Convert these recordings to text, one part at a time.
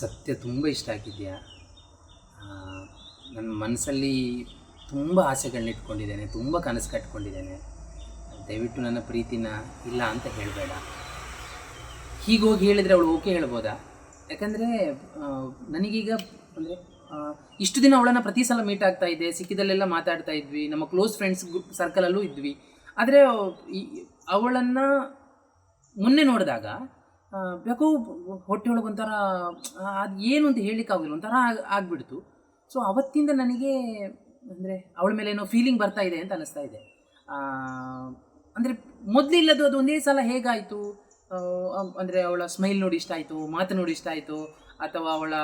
ಸತ್ಯ ತುಂಬ ಇಷ್ಟ ಆಗಿದೆಯಾ? ನನ್ನ ಮನಸ್ಸಲ್ಲಿ ತುಂಬ ಆಸೆಗಳನ್ನ ಇಟ್ಕೊಂಡಿದ್ದೇನೆ, ತುಂಬ ಕನಸು ಕಟ್ಕೊಂಡಿದ್ದೇನೆ. ದಯವಿಟ್ಟು ನನ್ನ ಪ್ರೀತಿನ ಇಲ್ಲ ಅಂತ ಹೇಳಬೇಡ. ಹೀಗೋಗಿ ಹೇಳಿದರೆ ಅವಳು ಓಕೆ ಹೇಳ್ಬೋದಾ? ಯಾಕಂದರೆ ನನಗೀಗ ಅಂದರೆ ಇಷ್ಟು ದಿನ ಅವಳನ್ನು ಪ್ರತಿ ಸಲ ಮೀಟ್ ಆಗ್ತಾ ಇದ್ದೆ, ಸಿಕ್ಕಿದಲ್ಲೆಲ್ಲ ಮಾತಾಡ್ತಾ ಇದ್ವಿ, ನಮ್ಮ ಕ್ಲೋಸ್ ಫ್ರೆಂಡ್ಸ್ ಗ್ರೂಪ್ ಸರ್ಕಲಲ್ಲೂ ಇದ್ವಿ. ಆದರೆ ಅವಳನ್ನು ಮೊನ್ನೆ ನೋಡಿದಾಗ ಯಾಕೋ ಹೊಟ್ಟೆ ಒಳಗೆ ಒಂಥರ ಅದು ಏನು ಅಂತ ಹೇಳಲಿಕ್ಕಾಗಿಲ್ಲ ಒಂಥರ ಆಗಿಬಿಡ್ತು. ಸೊ ಅವತ್ತಿಂದ ನನಗೆ, ಅಂದರೆ ಅವಳ ಮೇಲೆ ಏನೋ ಫೀಲಿಂಗ್ ಬರ್ತಾ ಇದೆ ಅಂತ ಅನ್ನಿಸ್ತಾ ಇದೆ. ಅಂದರೆ ಮೊದಲಿಲ್ಲದು ಅದು ಒಂದೇ ಸಲ ಹೇಗಾಯಿತು? ಅಂದರೆ ಅವಳ ಸ್ಮೈಲ್ ನೋಡಿ ಇಷ್ಟ ಆಯಿತು, ಮಾತು ನೋಡಿ ಇಷ್ಟ ಆಯಿತು, ಅಥವಾ ಅವಳ,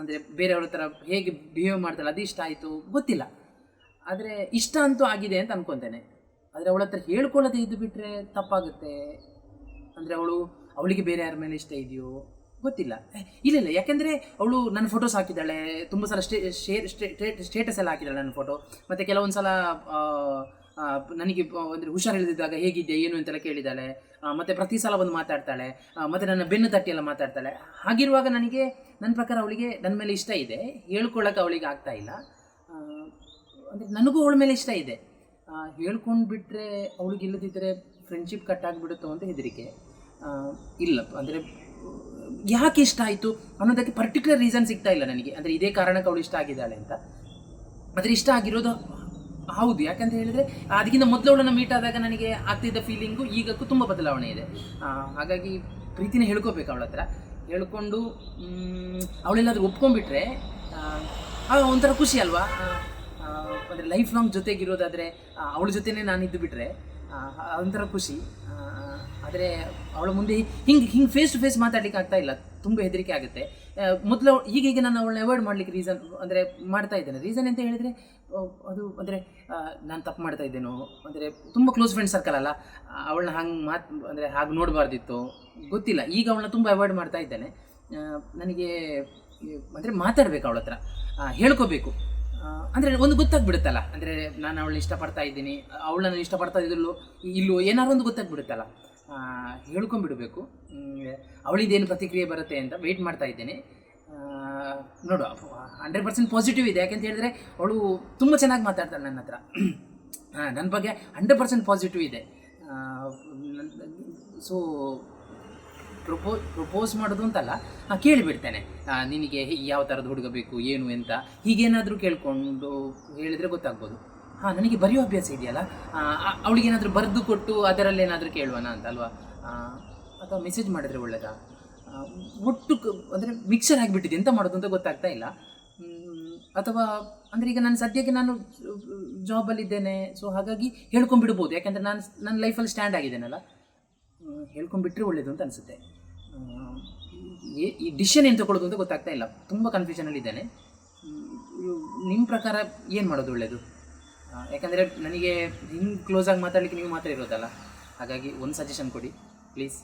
ಅಂದರೆ ಬೇರೆಯವ್ರ ಥರ ಹೇಗೆ ಬಿಹೇವ್ ಮಾಡ್ತಾಳೆ, ಅದು ಇಷ್ಟ ಆಯಿತು, ಗೊತ್ತಿಲ್ಲ. ಆದರೆ ಇಷ್ಟ ಅಂತೂ ಆಗಿದೆ ಅಂತ ಅನ್ಕೊತೇನೆ. ಆದರೆ ಅವಳ ಹತ್ರ ಹೇಳ್ಕೊಳ್ಳೋದೇ ಇದ್ದು ಬಿಟ್ಟರೆ ತಪ್ಪಾಗುತ್ತೆ. ಅಂದರೆ ಅವಳು ಅವಳಿಗೆ ಬೇರೆ ಯಾರ ಮೇಲೆ ಇಷ್ಟ ಇದೆಯೋ ಗೊತ್ತಿಲ್ಲ. ಇಲ್ಲ ಇಲ್ಲ. ಯಾಕೆಂದರೆ ಅವಳು ನನ್ನ ಫೋಟೋಸ್ ಹಾಕಿದ್ದಾಳೆ. ತುಂಬ ಸಲ ಸ್ಟೇ ಶೇರ್ ಸ್ಟೇಟಸ್ ಎಲ್ಲ ಹಾಕಿದ್ದಾಳೆ ನನ್ನ ಫೋಟೋ ಮತ್ತು ಕೆಲವೊಂದು ಸಲ ನನಗೆ ಅಂದರೆ ಹುಷಾರಿಲ್ಲದಿದ್ದಾಗ ಹೇಗಿದ್ದೆ ಏನು ಅಂತೆಲ್ಲ ಕೇಳಿದ್ದಾಳೆ. ಮತ್ತು ಪ್ರತಿ ಸಲ ಬಂದು ಮಾತಾಡ್ತಾಳೆ. ಮತ್ತು ನನ್ನ ಬೆನ್ನು ತಟ್ಟಿ ಎಲ್ಲ ಮಾತಾಡ್ತಾಳೆ. ಹಾಗಿರುವಾಗ ನನಗೆ, ನನ್ನ ಪ್ರಕಾರ ಅವಳಿಗೆ ನನ್ನ ಮೇಲೆ ಇಷ್ಟ ಇದೆ. ಹೇಳ್ಕೊಳ್ಳೋಕೆ ಅವಳಿಗೆ ಆಗ್ತಾ ಇಲ್ಲ. ಅಂದರೆ ನನಗೂ ಅವಳ ಮೇಲೆ ಇಷ್ಟ ಇದೆ. ಹೇಳ್ಕೊಂಡು ಬಿಟ್ಟರೆ ಅವಳಿಗೆ ಇಲ್ಲದಿದ್ದರೆ ಫ್ರೆಂಡ್ಶಿಪ್ ಕಟ್ ಆಗಿಬಿಡುತ್ತೋ ಅಂತ ಹೆದರಿಕೆ. ಇಲ್ಲ, ಅಂದರೆ, ಯಾಕೆ ಇಷ್ಟ ಆಯಿತು ಅನ್ನೋದಕ್ಕೆ ಪರ್ಟಿಕ್ಯುಲರ್ ರೀಸನ್ ಸಿಗ್ತಾ ಇಲ್ಲ ನನಗೆ. ಅಂದರೆ ಇದೇ ಕಾರಣಕ್ಕೆ ಅವಳು ಇಷ್ಟ ಆಗಿದ್ದಾಳೆ ಅಂತ. ಆದರೆ ಇಷ್ಟ ಆಗಿರೋದು ಹೌದು. ಯಾಕಂತ ಹೇಳಿದರೆ, ಅದಕ್ಕಿಂತ ಮೊದಲು ಅವಳನ್ನು ಮೀಟ್ ಆದಾಗ ನನಗೆ ಆಗ್ತಿದ್ದ ಫೀಲಿಂಗು ಈಗಕ್ಕೂ ತುಂಬ ಬದಲಾವಣೆ ಇದೆ. ಹಾಗಾಗಿ ಪ್ರೀತಿನ ಹೇಳ್ಕೋಬೇಕು ಅವಳ ಹತ್ರ. ಹೇಳ್ಕೊಂಡು ಅವಳೆಲ್ಲಾದ್ರೂ ಒಪ್ಕೊಂಡ್ಬಿಟ್ರೆ ಒಂಥರ ಖುಷಿ ಅಲ್ವಾ? ಅಂದರೆ ಲೈಫ್ ಲಾಂಗ್ ಜೊತೆಗಿರೋದಾದರೆ ಅವಳ ಜೊತೆನೇ ನಾನು ಇದ್ದು ಬಿಟ್ಟರೆ ಒಂಥರ ಖುಷಿ. ಆದರೆ ಅವಳ ಮುಂದೆ ಹಿಂಗೆ ಹಿಂಗೆ ಫೇಸ್ ಟು ಫೇಸ್ ಮಾತಾಡ್ಲಿಕ್ಕೆ ಆಗ್ತಾ ಇಲ್ಲ. ತುಂಬ ಹೆದರಿಕೆ ಆಗುತ್ತೆ. ಮೊದಲು ಈಗೀಗ ನಾನು ಅವಳನ್ನ ಅವಾಯ್ಡ್ ಮಾಡ್ಲಿಕ್ಕೆ ರೀಸನ್ ಅಂದರೆ ಮಾಡ್ತಾ ಇದ್ದೇನೆ. ರೀಸನ್ ಅಂತ ಹೇಳಿದರೆ ಅದು ಅಂದರೆ ನಾನು ತಪ್ಪು ಮಾಡ್ತಾ ಇದ್ದೇನೋ, ಅಂದರೆ ತುಂಬ ಕ್ಲೋಸ್ ಫ್ರೆಂಡ್ ಸರ್ಕಲ್ ಅಲ್ಲ. ಅವಳನ್ನ ಹಂಗೆ ಮಾತು, ಅಂದರೆ ಹಾಗೆ ನೋಡಬಾರ್ದಿತ್ತು. ಗೊತ್ತಿಲ್ಲ. ಈಗ ಅವಳನ್ನ ತುಂಬ ಅವಾಯ್ಡ್ ಮಾಡ್ತಾ ಇದ್ದೇನೆ. ನನಗೆ, ಅಂದರೆ ಮಾತಾಡಬೇಕು ಅವಳ ಹತ್ರ ಹೇಳ್ಕೋಬೇಕು. ಅಂದರೆ ಒಂದು ಗೊತ್ತಾಗ್ಬಿಡುತ್ತಲ್ಲ. ಅಂದರೆ ನಾನು ಅವಳನ್ನ ಇಷ್ಟಪಡ್ತಾ ಇದ್ದೀನಿ ಅವಳನ್ನು ಇಷ್ಟಪಡ್ತಾ ಇದ್ರು ಇಲ್ಲೋ ಏನಾದ್ರು ಒಂದು ಗೊತ್ತಾಗ್ಬಿಡುತ್ತಲ್ಲ. ಆ, ಹೇಳ್ಕೊಂಬಿಡಬೇಕು ಅವಳಿದೇನು ಪ್ರತಿಕ್ರಿಯೆ ಬರುತ್ತೆ ಅಂತ ವೆಯ್ಟ್ ಮಾಡ್ತಾ ಇದ್ದೇನೆ. ನೋಡು ಹಂಡ್ರೆಡ್ ಪರ್ಸೆಂಟ್ ಪಾಸಿಟಿವ್ ಇದೆ. ಯಾಕೆಂತ ಹೇಳಿದ್ರೆ ಅವಳು ತುಂಬ ಚೆನ್ನಾಗಿ ಮಾತಾಡ್ತಾಳೆ ನನ್ನ ಹತ್ರ. ನನ್ನ ಬಗ್ಗೆ ಹಂಡ್ರೆಡ್ ಪರ್ಸೆಂಟ್ ಪಾಸಿಟಿವ್ ಇದೆ. ಸೊ ಪ್ರಪೋ, ಪ್ರಪೋಸ್ ಮಾಡೋದು ಅಂತಲ್ಲ ಕೇಳಿಬಿಡ್ತೇನೆ. ನಿನಗೆ ಯಾವ ಥರದ ಹುಡುಗ ಬೇಕು, ಏನು ಅಂತ ಹೀಗೇನಾದರೂ ಕೇಳಿಕೊಂಡು ಹೇಳಿದರೆ ಗೊತ್ತಾಗ್ಬೋದು. ಹಾಂ, ನನಗೆ ಬರೆಯೋ ಅಭ್ಯಾಸ ಇದೆಯಲ್ಲ ಅವಳಿಗೇನಾದರೂ ಬರೆದು ಕೊಟ್ಟು ಅದರಲ್ಲೇನಾದರೂ ಕೇಳುವನ ಅಂತ ಅಲ್ವಾ ಅಥವಾ ಮೆಸೇಜ್ ಮಾಡಿದ್ರೆ ಒಳ್ಳೆಯದಾ ಒಟ್ಟು ಅಂದರೆ ಮಿಕ್ಸರ್ ಆಗಿಬಿಟ್ಟಿದೆ, ಎಂತ ಮಾಡೋದು ಅಂತ ಗೊತ್ತಾಗ್ತಾ ಇಲ್ಲ. ಅಥವಾ ಅಂದರೆ ಈಗ ನಾನು ಸದ್ಯಕ್ಕೆ ನಾನು ಜಾಬಲ್ಲಿದ್ದೇನೆ, ಸೊ ಹಾಗಾಗಿ ಹೇಳ್ಕೊಂಡ್ಬಿಡ್ಬೋದು, ಯಾಕೆಂದರೆ ನಾನು ನನ್ನ ಲೈಫಲ್ಲಿ ಸ್ಟ್ಯಾಂಡ್ ಆಗಿದ್ದೇನಲ್ಲ? ಹೇಳ್ಕೊಂಡ್ಬಿಟ್ರೆ ಒಳ್ಳೇದು ಅಂತ ಅನಿಸುತ್ತೆ. ಈ ಡಿಶನ್ ಏನು ತಗೊಳ್ಳೋದು ಅಂತ ಗೊತ್ತಾಗ್ತಾ ಇಲ್ಲ. ತುಂಬ ಕನ್ಫ್ಯೂಷನಲ್ಲಿ ಇದ್ದೇನೆ. ನಿಮ್ಮ ಪ್ರಕಾರ ಏನು ಮಾಡೋದು ಒಳ್ಳೆಯದು ಯಾಕಂದರೆ ನನಗೆ ಹಿಂಗೆ ಕ್ಲೋಸಾಗಿ ಮಾತಾಡಲಿಕ್ಕೆ ನೀವು ಮಾತ್ರ ಇರೋದಲ್ಲ. ಹಾಗಾಗಿ ಒಂದು ಸಜೆಷನ್ ಕೊಡಿ. ಪ್ಲೀಸ್